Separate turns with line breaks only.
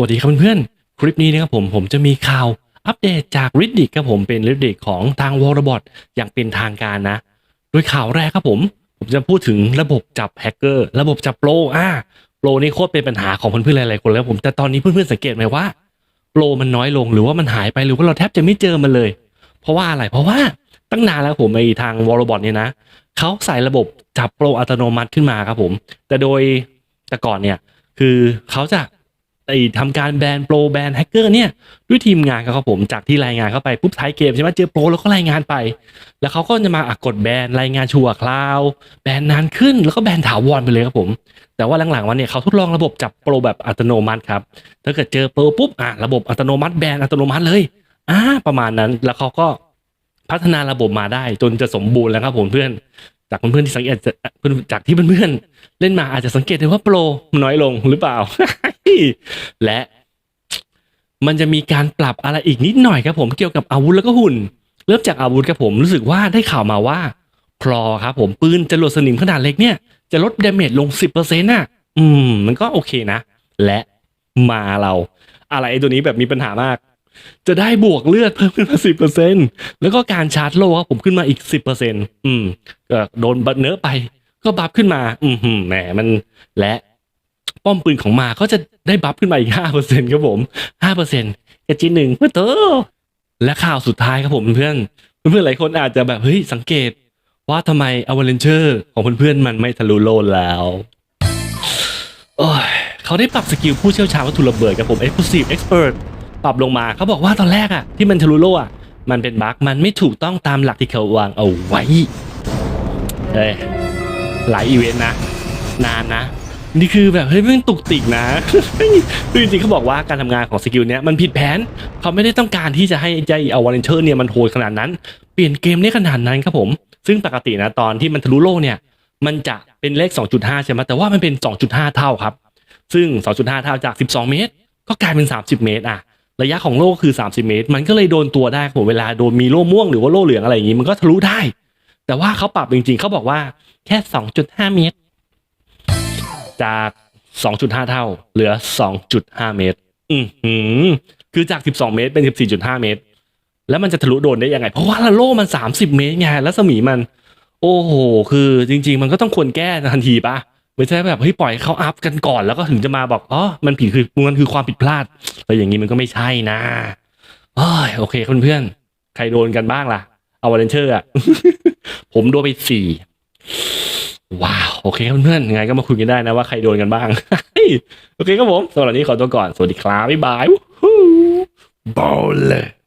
วัสดีครับเพื่อนๆ คลิปนี้นะครับผมผมจะมีข่าวอัปเดตจาก Reddit ครับผมเป็น Reddit ของทาง w a r b o t อย่างเป็นทางการนะ โดยข่าวแรกครับผม ผมจะพูดถึงระบบจับแฮกเกอร์ระบบจับโปรอ่าโปรนี่โคตรเป็นปัญหาของเพื่อนๆหลายๆคนแล้วผมแต่ตอนนี้เพื่อนๆสังเกตไหมว่าโปรมันน้อยลงหรือว่ามันหายไปหรือว่าเราแทบจะไม่เจอมันเลย เพราะว่าอะไรเพราะว่าตั้งนานแล้วผมไอทาง w a r b o t เนี่ยนะเขาใส่ระบบจับโปรอัตโนมัติขึ้นมาครับผม แต่โดยแต่ก่อนเนี่ยคือเขาจะ ไอทำการแบนโปรแบนแฮกเกอร์เนี่ยด้วยทีมงานเขาครับผมจากที่รายงานเข้าไปปุ๊บท้ายเกมใช่ไหมเจอโปรแล้วก็รายงานไป แล้วเขาก็จะมาอะกดแบนรายงานชัวคลาวแบนนานขึ้นแล้วก็แบนถาวรไปเลยครับผม แต่ว่าหลังๆวันเนี่ยเขาทดลองระบบจับโปรแบบอัตโนมัติครับถ้าเกิดเจอโปรปุ๊บอะระบบอัตโนมัติแบนอัตโนมัติเลยอ่าประมาณนั้นแล้วเขาก็พัฒนาระบบมาได้จนจะสมบูรณ์แล้วครับผมเพื่อน จากเพื่อนๆที่สังเกตจากที่เพื่อนๆเล่นมาอาจจะสังเกตได้ว่าโปรมันน้อยลงหรือเปล่า และมันจะมีการปรับอะไรอีกนิดหน่อยครับผมเกี่ยวกับอาวุธแล้วก็หุ่น เริ่มจากอาวุธครับผมรู้สึกว่าได้ข่าวมาว่าคลอครับผมปืนจรวดสนิมขนาดเล็กเนี่ย จะลดดาเมจลง 10%น่ะ อืม มันก็โอเคนะ และมาเรา อะไรตัวนี้แบบมีปัญหามาก จะได้บวกเลือดเพิ่มขึ้นมา10%แล้วก็การชาร์จโลครับผมขึ้นมาอีก10%อืมก็โดนบัตเนื้อไปก็บัฟขึ้นมาอืมหืมแหมมันและป้อมปืนของมาก็จะได้บัฟขึ้นมาอีกห้าเปอร์เซ็นครับผมห้าเปอร์เซ็นกระจินหนึ่งเพื่อเตอและข่าวสุดท้ายครับผมเพื่อนเพื่อนๆหลายคนอาจจะแบบเฮ้ยสังเกตว่าทำไมอวเลนเชอร์ของเพื่อนๆมันไม่ทะลุโลนแล้วเขาได้ปรับสกิลผู้เชี่ยวชาญวัตถุระเบิดกับผม Exclusive Expert ปรับลงมาเขาบอกว่าตอนแรกอะที่มันทะลุโลอะมันเป็นบั๊กมันไม่ถูกต้องตามหลักที่เขาวางเอาไว้เฮ้ยหลายอีเวนต์นะ นานนะ นี่คือแบบเฮ้ยมันตุกติกนะคือจริงๆเขาบอกว่าการทำงานของสกิลเนี้ยมันผิดแผนเขาไม่ได้ต้องการที่จะให้ใจเอาวอลเลนเชอร์เนี่ยมันโหดขนาดนั้น เปลี่ยนเกมได้ขนาดนั้นครับผม ซึ่งปกตินะตอนที่มันทะลุโลกเนี่ย มันจะเป็นเลข 2.5 ใช่ไหมแต่ว่ามันเป็น 2.5 เท่าครับ ซึ่ง 2.5 เท่าจาก 12 เมตร ก็กลายเป็น 30 เมตรอะ ระยะของโล่คือ 30 เมตร มันก็เลยโดนตัวได้ผมเวลาโดนมีโล่ม่วงหรือว่าโล่เหลืองอะไรอย่างนี้มันก็ทะลุได้ แต่ว่าเขาปรับจริงๆเขาบอกว่าแค่ 2.5 เมตร จาก 2.5 เท่า เหลือ 2.5 เมตร อือหือ คือจาก 12 เมตรเป็น 14.5 เมตร แล้วมันจะทะลุโดนได้ยังไง เพราะว่าโล่มัน 30 เมตรไงแล้วสมีมัน โอ้โห คือจริง ๆ มันก็ต้องควรแก้ทันทีป่ะ ไม่ใช่แบบเฮ้ยปล่อยเขาอัพกันก่อนแล้วก็ถึงจะมาบอกอ๋อมันผิดคือมันคือความผิดพลาดแต่อย่างนี้มันก็ไม่ใช่นะโอ้ยโอเคเพื่อนๆใครโดนกันบ้างล่ะเอาวอลเลนเชอร์อะผมโดนไปสี่ว้าว โอเคเพื่อนๆยังไงก็มาคุยกันได้นะว่าใครโดนกันบ้าง โอเคครับผมสำหรับนนี้ขอตัวก่อน สวัสดีครับ บ๊ายบายบอลเลย